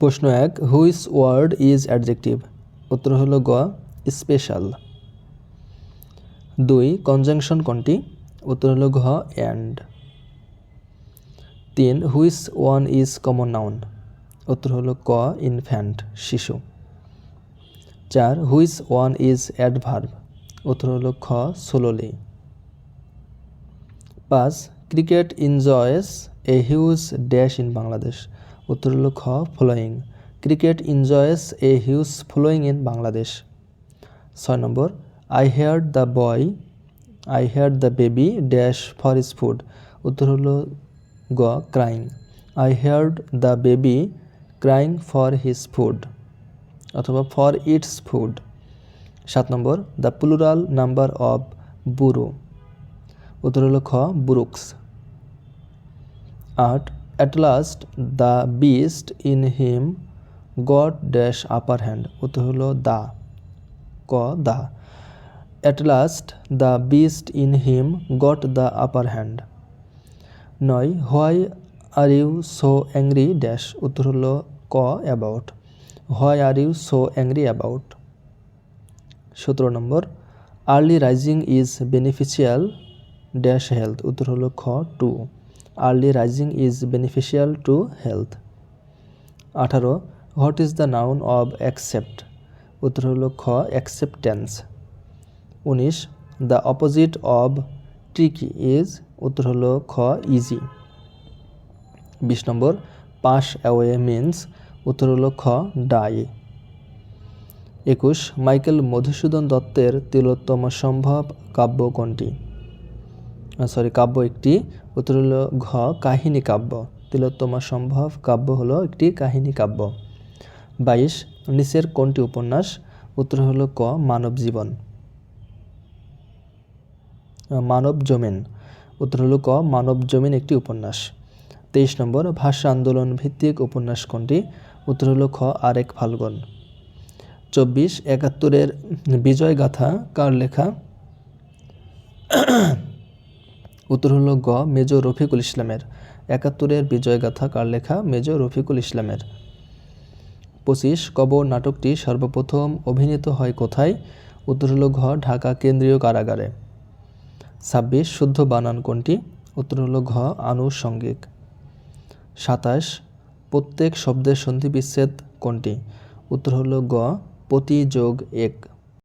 প্রশ্ন এক which word is adjective উত্তর হলো গ স্পেশাল দুই কনজাংশন কোনটি? উত্তর হলো ঘ অ্যান্ড তিন which one is common noun উত্তর হলো ক ইনফ্যান্ট শিশু. চার হুইস ওয়ান ইজ অ্যাডভার্ব উত্তর হলো খ সোলোলি পাঁচ cricket enjoys a huge dash in Bangladesh উত্তর হলো খ following cricket enjoys a huge following in Bangladesh ছয় নম্বর I hear the boy I hear the baby dash for his food উত্তর হলো গ crying I heard the baby crying for his food অথবা for its food সাত নম্বর the plural number of bureau উত্তর হলো খ বুরুক্স আট at last the beast in him got dash upper hand উত্তর হলো দা, ক, দা। At last the beast in him got the upper hand নয় why are you so angry dash উত্তর হলো ক about why are you so angry about সতেরো নম্বর early rising is beneficial dash health উত্তর হলো খ to early rising is beneficial to health আঠারো what is the noun of accept উত্তর হলো খ অ্যাকসেপ্টেন্স উনিশ the opposite of tricky is উত্তর হল খ ইজি বিশ নম্বর পাস অ্যাওয়ে মিন্স উত্তর হল খ ডাই একুশ, মাইকেল মধুসূদন দত্তের তিলোত্তম সম্ভব কাব্য কোনটি? সরি কাব্য একটি। উত্তর হলো ঘ, কাহিনী কাব্য। তিলোত্তমা সম্ভব, কাব্য হলো একটি কাহিনী কাব্য। বাইশ, নিচের কোনটি উপন্যাস? উত্তর হলো ক, মানব জীবন। মানব জমিন। উত্তর হলো ক, মানব জমিন একটি উপন্যাস। তেইশ নম্বর, ভাষা আন্দোলন ভিত্তিক উপন্যাস কোনটি? উত্তর হলো খ, আরেক ফাল্গুন। চব্বিশ, একাত্তরের বিজয় গাথা কার লেখা? উত্তর হলো গ, মেজর রফিকুল ইসলামের। একাত্তরের বিজয় গাথা কার লেখা? মেজর রফিকুল ইসলামের। পঁচিশ, কবর নাটকটি সর্বপ্রথম অভিনীত হয় কোথায়? উত্তর হলো ঘ, ঢাকা কেন্দ্রীয় কারাগারে। ছাব্বিশ, শুদ্ধ বানান কোনটি? উত্তর হলো ঘ আনুষঙ্গিক সাতাশ, প্রত্যেক শব্দের সন্ধি বিচ্ছেদ কোনটি? উত্তর হলো গ প্রতি যোগ এক।